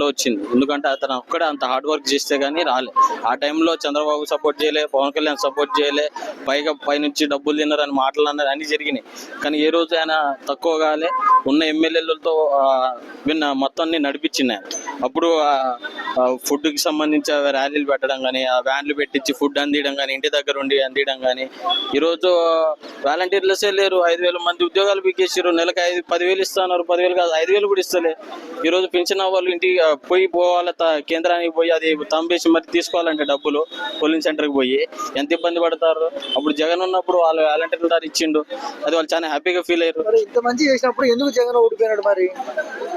లో వచ్చింది. ఎందుకంటే అతను ఒక్కడే అంత హార్డ్ వర్క్ చేస్తే గానీ రాలే. ఆ టైంలో చంద్రబాబు సపోర్ట్ చేయలే పవన్ కళ్యాణ్ సపోర్ట్ చేయలే పైగా పైనుంచి డబ్బులు తిన్నారని మాటలు అన్నారు అన్ని జరిగినాయి. కానీ ఏ రోజు ఆయన తక్కువ కాలే ఉన్న ఎమ్మెల్యేలతో విన్న మొత్తాన్ని నడిపించింది అప్పుడు ఫుడ్కి సంబంధించి ర్యాలీలు పెట్టడం కానీ ఆ వ్యాన్లు పెట్టించి ఫుడ్ అందియడం కానీ ఇంటి దగ్గర ఉండి అందియడం కానీ ఈరోజు వాలంటీర్లసే లేరు. ఐదు వేల మంది ఉద్యోగాలు పీకేసారు నెలకు ఐదు పదివేలు ఇస్తున్నారు పదివేలు కాదు ఐదు వేలు కూడా ఇస్తలే. ఈరోజు పెంచిన వాళ్ళు ఇంటికి పోయి పోవాలి త- కేంద్రానికి పోయి అది తంబేసి మరి తీసుకోవాలంటే డబ్బులు పోలింగ్ సెంటర్కి పోయి. ఎంత ఇబ్బంది పడతారు? అప్పుడు జగన్ ఉన్నప్పుడు వాళ్ళు వాలంటీర్ల ఇచ్చిండు. అది వాళ్ళు చాలా హ్యాపీగా ఫీల్ అయ్యారు. ఇంత మంచి చేసినప్పుడు ఎందుకు జగన్ ఓడిపోయినాడు మరి?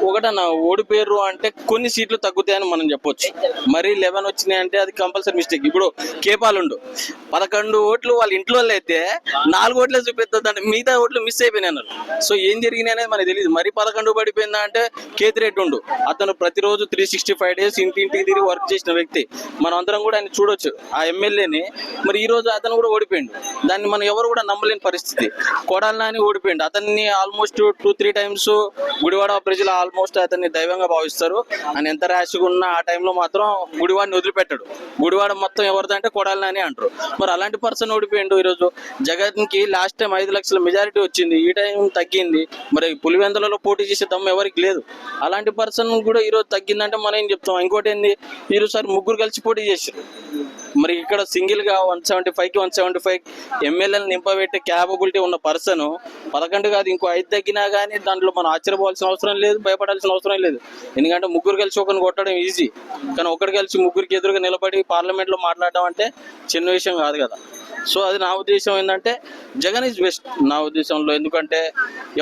ఒకటన్నా ఓడిపోయారు అంటే కొన్ని సీట్లు తగ్గుతాయని మనం చెప్పొచ్చు. మరి లెవెన్ వచ్చినాయి అంటే అది కంపల్సరీ మిస్టేక్. ఇప్పుడు కేపాలుండు పదకొండు ఓట్లు వాళ్ళ ఇంట్లో వాళ్ళు అయితే నాలుగు ఓట్లే చూపెత్తదంటే మిగతా ఓట్లు మిస్ అయిపోయినాయి సో ఏం జరిగినాయి అనేది మనకు తెలియదు మరి పదకొండు పడిపోయిందా అంటే కేతిరెడ్డి ఉండు. అతను ప్రతిరోజు త్రీ సిక్స్టీ ఫైవ్ డేస్ ఇంటి ఇంటికి తిరిగి వర్క్ చేసిన వ్యక్తి. మనం అందరం కూడా ఆయన చూడొచ్చు. ఆ ఎమ్మెల్యేని. మరి ఈ రోజు అతను కూడా ఓడిపోయిండు. దాన్ని మనం ఎవరు కూడా నమ్మలేని పరిస్థితి. కొడాలని ఓడిపోయిండు. అతన్ని almost two three times Gudivada ప్రజలు ఆల్మోస్ట్ అతన్ని దైవంగా భావిస్తారు. ఆయన ఎంత ర్యాష్గా ఉన్నా ఆ టైంలో మాత్రం గుడివాడిని వదిలిపెట్టాడు. గుడివాడ మొత్తం ఎవరిదంటే కొడాలని అంటారు. మరి అలాంటి పర్సన్ ఓడిపోయిండు ఈరోజు. జగన్కి లాస్ట్ టైం ఐదు లక్షల మెజారిటీ వచ్చింది. ఈ టైం తగ్గింది. మరి పులివెందులలో పోటీ చేసే దమ్ము ఎవరికి లేదు. అలాంటి పర్సన్ కూడా ఈరోజు తగ్గిందంటే మనం ఏం చెప్తాం? ఇంకోటి ఏంది? ఈరోజు సార్ ముగ్గురు కలిసి పోటీ చేశారు మరి ఇక్కడ సింగిల్గా వన్ సెవెంటీ ఫైవ్కి వన్ సెవెంటీ ఫైవ్ ఎమ్మెల్యేలు నింపబెట్టే క్యాపబిలిటీ ఉన్న పర్సన్ పదకొండు కాదు ఇంకో ఐదు తగ్గినా కానీ దాంట్లో మనం ఆశ్చర్యపోవాల్సిన అవసరం లేదు భయపడాల్సిన అవసరం లేదు. ఎందుకంటే ముగ్గురు కలిసి ఒకరిని కొట్టడం ఈజీ కానీ ఒకటి కలిసి ముగ్గురికి ఎదురుగా నిలబడి పార్లమెంట్లో మాట్లాడడం అంటే చిన్న విషయం కాదు కదా. సో అది నా ఉద్దేశం ఏంటంటే జగన్ ఇస్ బెస్ట్ నా ఉద్దేశంలో. ఎందుకంటే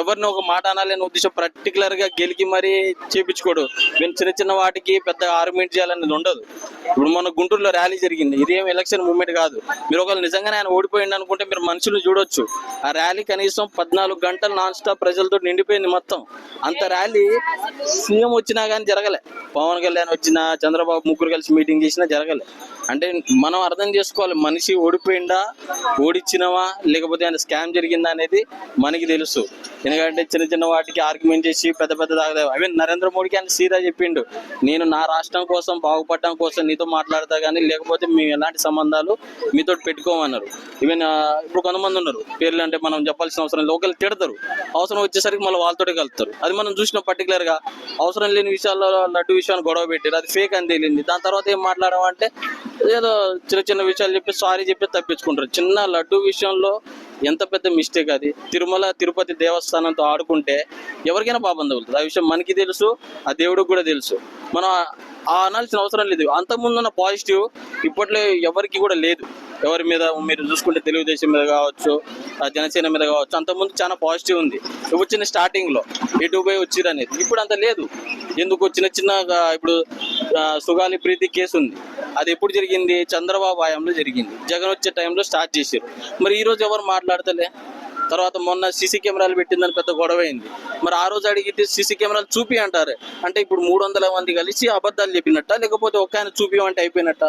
ఎవరిని ఒక మాట అనాలని ఉద్దేశం పర్టికులర్గా గెలికి మరీ చేపించుకోడు. నేను చిన్న చిన్న వాటికి పెద్ద ఆర్గ్యుమెంట్ చేయాలనేది ఉండదు. ఇప్పుడు మన గుంటూరులో ర్యాలీ జరిగింది. ఏం ఎలక్షన్ మూమెంట్ కాదు. మీరు ఒకవేళ నిజంగానే ఆయన ఓడిపోయింది అనుకుంటే మీరు మనుషులు చూడొచ్చు. ఆ ర్యాలీ కనీసం పద్నాలుగు గంటలు నాన్ స్టాప్ ప్రజలతో నిండిపోయింది మొత్తం. అంత ర్యాలీ సీఎం వచ్చినా కానీ జరగలే. పవన్ కళ్యాణ్ వచ్చినా చంద్రబాబు ముగ్గురు కలిసి మీటింగ్ చేసినా జరగలే. అంటే మనం అర్థం చేసుకోవాలి మనిషి ఓడిపోయిందా ఓడిచ్చినవా లేకపోతే ఆయన స్కామ్ జరిగిందా అనేది మనకి తెలుసు. ఎందుకంటే చిన్న చిన్న వాటికి ఆర్గ్యుమెంట్ చేసి పెద్ద పెద్ద దాకా అవి నరేంద్ర మోడీకి ఆయన సీదా చెప్పిండు. నేను నా రాష్ట్రం కోసం బాగుపడడం కోసం నీతో మాట్లాడతా కానీ లేకపోతే మేము ఎలాంటి సంబంధాలు మీతో పెట్టుకోమన్నారు. ఈవెన్ ఇప్పుడు కొంతమంది ఉన్నారు. పేర్లు అంటే మనం చెప్పాల్సిన అవసరం లేదు. తిడతారు. అవసరం వచ్చేసరికి మళ్ళీ వాళ్ళతోటే కలుతారు అది మనం చూసిన పర్టికులర్గా అవసరం లేని విషయాల్లో లడ్డు విషయాన్ని గొడవ పెట్టారు. అది ఫేక్ అని తేలింది. దాని తర్వాత ఏం మాట్లాడమంటే ఏదో చిన్న చిన్న విషయాలు చెప్పి సారీ చెప్పి తప్పించుకుంటారు. చిన్న లడ్డు విషయంలో ఎంత పెద్ద మిస్టేక్ అది. తిరుమల తిరుపతి దేవస్థానంతో ఆడుకుంటే ఎవరికైనా పాపం తగులుతుంది. ఆ విషయం మనకి తెలుసు ఆ దేవుడికి కూడా తెలుసు. మనం ఆ అనాల్సిన అవసరం లేదు. అంతకుముందున్న పాజిటివ్ ఇప్పట్లో ఎవరికి కూడా లేదు. ఎవరి మీద మీరు చూసుకుంటే తెలుగుదేశం మీద కావచ్చు ఆ జనసేన మీద కావచ్చు అంతకుముందు చాలా పాజిటివ్ ఉంది. ఇప్పుడు చిన్న స్టార్టింగ్లో ఎటు పోయి ఇప్పుడు అంత లేదు. ఎందుకు చిన్న చిన్న ఇప్పుడు సుగాలి ప్రీతి కేసు ఉంది. అది ఎప్పుడు జరిగింది? చంద్రబాబు హయాంలో జరిగింది. జగన్ వచ్చే టైంలో స్టార్ట్ చేశారు. మరి ఈ రోజు ఎవరు మాట్లాడతలే? తర్వాత మొన్న సీసీ కెమెరాలు పెట్టిందని పెద్ద గొడవ అయింది. మరి ఆ రోజు అడిగితే సీసీ కెమెరాలు చూపి అంటారు. అంటే ఇప్పుడు మూడు వందల మంది కలిసి అబద్ధాలు చెప్పినట్ట? లేకపోతే ఒక ఆయన చూపిమంటే అయిపోయినట్ట?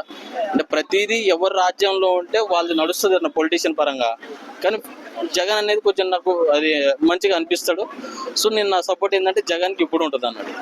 అంటే ప్రతిదీ ఎవరి రాజ్యంలో ఉంటే వాళ్ళు నడుస్తుంది అన్న పొలిటీషియన్ పరంగా. కానీ జగన్ అనేది కొంచెం నాకు అది మంచిగా అనిపిస్తాడు. సో నేను నా సపోర్ట్ ఏంటంటే జగన్కి ఇప్పుడు ఉంటుంది అన్నాడు